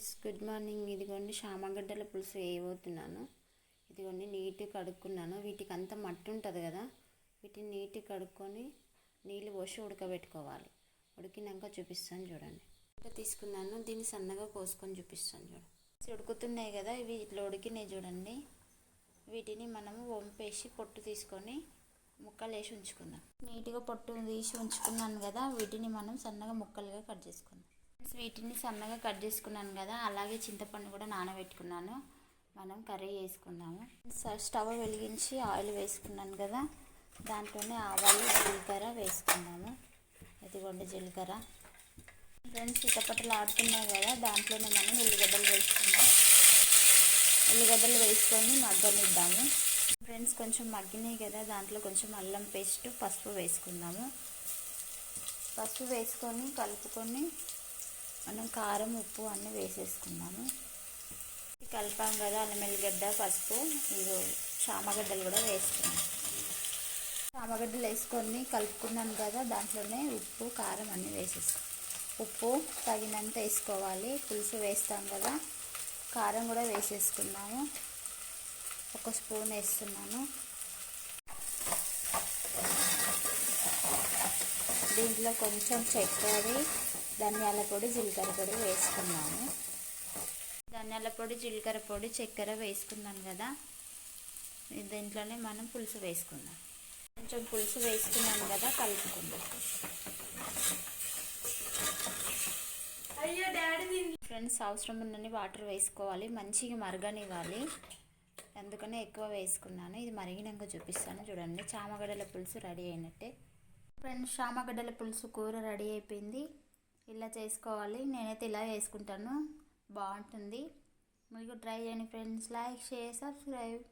Friends good morning ఇదిగోండి శామగడ్డల పులుసు వేయబోతున్నాను. ఇదిగోండి నీట్గా కడుక్కున్నాను. వీటికి అంత మట్టి ఉంటుంది కదా వీటిని నీట్గా కడుక్కొని నీళ్ళు పోసి ఉడకబెట్టుకోవాలి. ఉడికినాక చూపిస్తాను చూడండి. ఇంకా తీసుకున్నాను దీన్ని సన్నగా కోసుకొని చూపిస్తాను చూడండి ఉడుకుతున్నాయి కదా ఇవి ఇట్లా ఉడికినాయి చూడండి. వీటిని మనము వంపేసి పొట్టు తీసుకొని ముక్కలు వేసి ఉంచుకుందాం. నీట్గా పొట్టు తీసి ఉంచుకున్నాను కదా వీటిని మనం సన్నగా ముక్కలుగా కట్ చేసుకుందాం. వీటిని సన్నగా కట్ చేసుకున్నాను కదా అలాగే చింతపండు కూడా నానబెట్టుకున్నాను. మనం కర్రీ వేసుకుందాము స- స్టవ్ వెలిగించి ఆయిల్ వేసుకున్నాను కదా దాంట్లోనే ఆవాలు జీలకర్ర వేసుకున్నాము ఇదిగోండి జీలకర్ర. ఫ్రెండ్స్ చిటపటలు ఆడుతున్నాయి కదా దాంట్లోనే మనం ఉల్లిగడ్డలు వేసుకుందాం. ఉల్లిగడ్డలు వేసుకొని మగ్గనిద్దాము. ఫ్రెండ్స్ కొంచెం మగ్గినాయి కదా దాంట్లో కొంచెం అల్లం పేస్ట్ పసుపు వేసుకుందాము. పసుపు వేసుకొని కలుపుకొని కారం ఉప్పు అన్నీ వేసేసుకున్నాను. కలిపాం కదా అల్లం ఎల్లిగడ్డ పసుపు ఇది చామగడ్డలు కూడా వేసుకున్నాం చామగడ్డలు వేసుకొని కలుపుకున్నాను కదా దాంట్లోనే ఉప్పు కారం అన్నీ వేసేసుకో ఉప్పు తగినంత వేసుకోవాలి పులుసు వేస్తాం కదా కారం కూడా వేసేసుకున్నాము ఒక స్పూన్ వేస్తున్నాను. దీంట్లో కొంచెం చక్కెర ధనియాల పొడి జీలకర్ర పొడి వేసుకున్నాము. ధనియాల పొడి జీలకర్ర పొడి చక్కెర వేసుకున్నాను కదా. దీంట్లోనే మనం పులుసు వేసుకుందాం. కొంచెం పులుసు వేసుకున్నాను కదా కలుపుకుందాం. ఫ్రెండ్స్ అవసరం ఉన్నన్ని వాటర్ వేసుకోవాలి మంచిగా మరగనివ్వాలి. అందుకనే ఎక్కువ వేసుకున్నాను. ఇది మరిగినాక చూపిస్తాను. చూడండి చామగడ్డల పులుసు రెడీ అయినట్టే. ఫ్రెండ్స్ చామగడ్డల పులుసు కూర రెడీ అయిపోయింది. ఇలా చేసుకోవాలి. నేనైతే ఇలా చేసుకుంటాను. బాగుంటుంది. మీకు ట్రై చేయండి ఫ్రెండ్స్. Like share subscribe.